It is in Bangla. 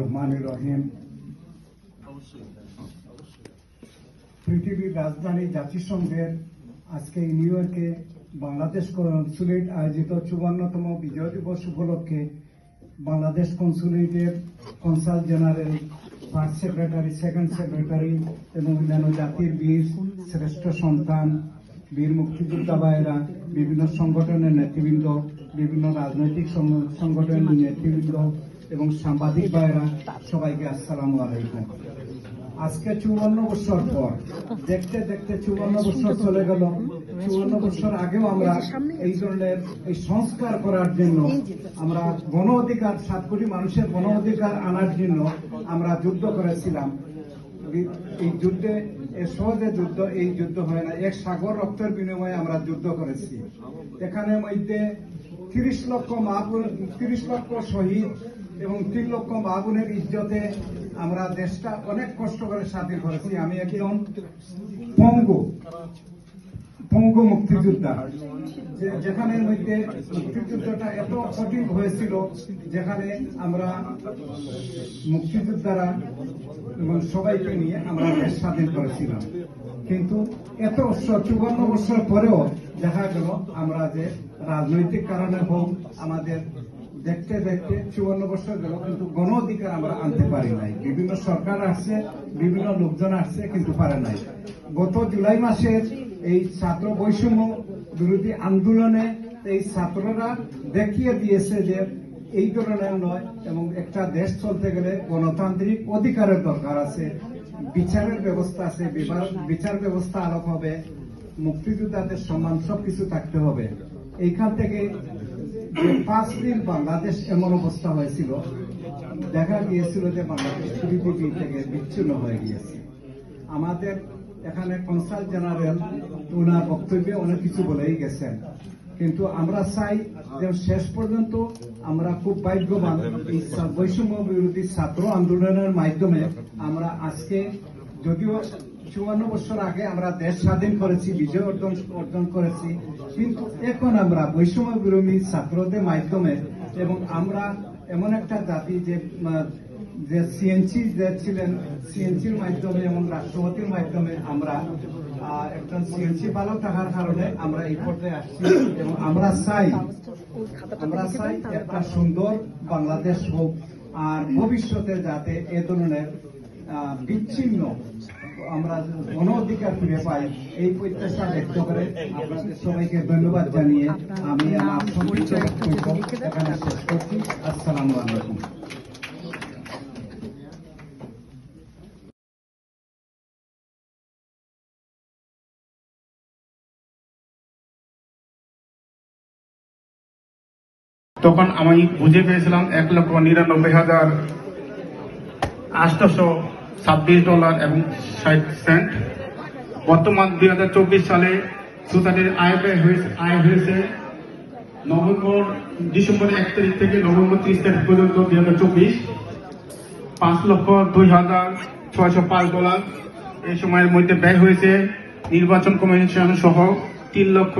রহমান রহিম। পৃথিবীর রাজধানী জাতিসংঘের আজকে নিউ ইয়র্কে বাংলাদেশ কনসুলেট আয়োজিত চুয়ান্নতম বিজয় দিবস উপলক্ষে Bangladesh কনসুলেটের consul general first secretary, second secretary এবং অন্যান্য জাতির বীর, শ্রেষ্ঠ সন্তান, বীর মুক্তিযোদ্ধা ভাইয়েরা, বিভিন্ন সংগঠনের নেতৃবৃন্দ, বিভিন্ন রাজনৈতিক সংগঠনের নেতৃবৃন্দ এবং সাংবাদিক ভাইয়েরা, সবাইকে আসসালামু আলাইকুম। আজকে চুয়ান্ন বছর পর, দেখতে দেখতে চুয়ান্ন বছর চলে গেল। চুয়ান্ন বছর আগেও আমরা এই ধরনের এই সংস্কার করার জন্য আমরা গণ অধিকার, সাত কোটি মানুষের গণ অধিকার আনার জন্য আমরা যুদ্ধ করেছিলাম। এই যুদ্ধে সহজে যুদ্ধ, এই যুদ্ধ হয় না। এক সাগর রক্তের বিনিময়ে আমরা যুদ্ধ করেছি। এখানে মধ্যে তিরিশ লক্ষ মাহবুন তিরিশ লক্ষ শহীদ এবং তিন লক্ষ মাহবুনের ইজ্জতে আমরা দেশটা অনেক কষ্ট করে স্বাধীন করেছি। আমি একজন পঙ্গু পঙ্গু মুক্তিযোদ্ধা, যে- যেখানে মধ্যে মুক্তিযুদ্ধটা এত কঠিন হয়েছিল, যেখানে আমরা মুক্তিযোদ্ধারা এবং সবাইকে নিয়ে আমরা দেশ স্বাধীন করেছিলাম। কিন্তু এত চুয়ান্ন বছর পরেও দেখা গেল আমরা যে রাজনৈতিক কারণে হোক, আমাদের দেখতে দেখতে চুয়ান্ন বছর গেল, কিন্তু গণ অধিকার আমরা আনতে পারি নাই। বিভিন্ন সরকার আসছে, বিভিন্ন লোকজন আসছে, কিন্তু পারে নাই। গত জুলাই মাসের এই ছাত্র বৈষম্য বিরোধী আন্দোলনে এই ছাত্ররা দেখিয়ে দিয়েছে যে এই ধরনের নয় এবং একটা দেশ চলতে গেলে গণতান্ত্রিক অধিকারের দরকার আছে, বিচারের ব্যবস্থা আছে বিচার ব্যবস্থা আলোক হবে, মুক্তিযোদ্ধাদের সম্মান সবকিছু থাকতে হবে। এইখান থেকে পাঁচ দিন বাংলাদেশ এমন অবস্থা হয়েছিল, দেখা গিয়েছিল যে বাংলাদেশ পৃথিবী থেকে বিচ্ছিন্ন হয়ে গিয়েছে। আমাদের এখানে কনসাল জেনারেল ওনার বক্তব্যে অনেক কিছু বলেই গেছেন। কিন্তু আমরা চাই যে শেষ পর্যন্ত আমরা খুব ভাগ্যবান বৈষম্য বিরোধী ছাত্র আন্দোলনের মাধ্যমে আমরা আজকে যদিও চুয়ান্ন বছর আগে আমরা দেশ স্বাধীন করেছি, বিজয় অর্জন অর্জন করেছি, কিন্তু এখন আমরা বৈষম্য বিরোধী ছাত্রদের মাধ্যমে এবং আমরা এমন একটা জাতি যে যে সিএনসি যে ছিলেন সিএনসির মাধ্যমে এবং রাষ্ট্রপতির মাধ্যমে আমরা একজন সিএনসি ভালো থাকার কারণে আমরা এই পর্যায়ে আসছি এবং আমরা চাই আমরা চাই একটা সুন্দর বাংলাদেশ হোক আর ভবিষ্যতে যাতে এ ধরনের বিচ্ছিন্ন আমরা গণ অধিকার ফিরে পাই এই প্রত্যাশা ব্যক্ত করে আপনাদের সবাইকে ধন্যবাদ জানিয়ে আমি আমার এখানে শেষ করছি। আসসালামু আলাইকুম। তখন আমি বুঝে পেয়েছিলাম এক লক্ষ নিরানব্বই হাজার আটশোশো ছাব্বিশ ডলার এবং ষাট সেন্ট। বর্তমান দুই হাজার চব্বিশ সালে সোসাইটির আয় ব্যয় হয়েছে আয় হয়েছে নভেম্বর ডিসেম্বর এক তারিখ থেকে নভেম্বর ত্রিশ তারিখ পর্যন্ত দুই হাজার চব্বিশ। পাঁচ লক্ষ দুই হাজার ছয়শো পাঁচ ডলার। এই সময়ের মধ্যে ব্যয় হয়েছে নির্বাচন কমিশন সহ তিন লক্ষ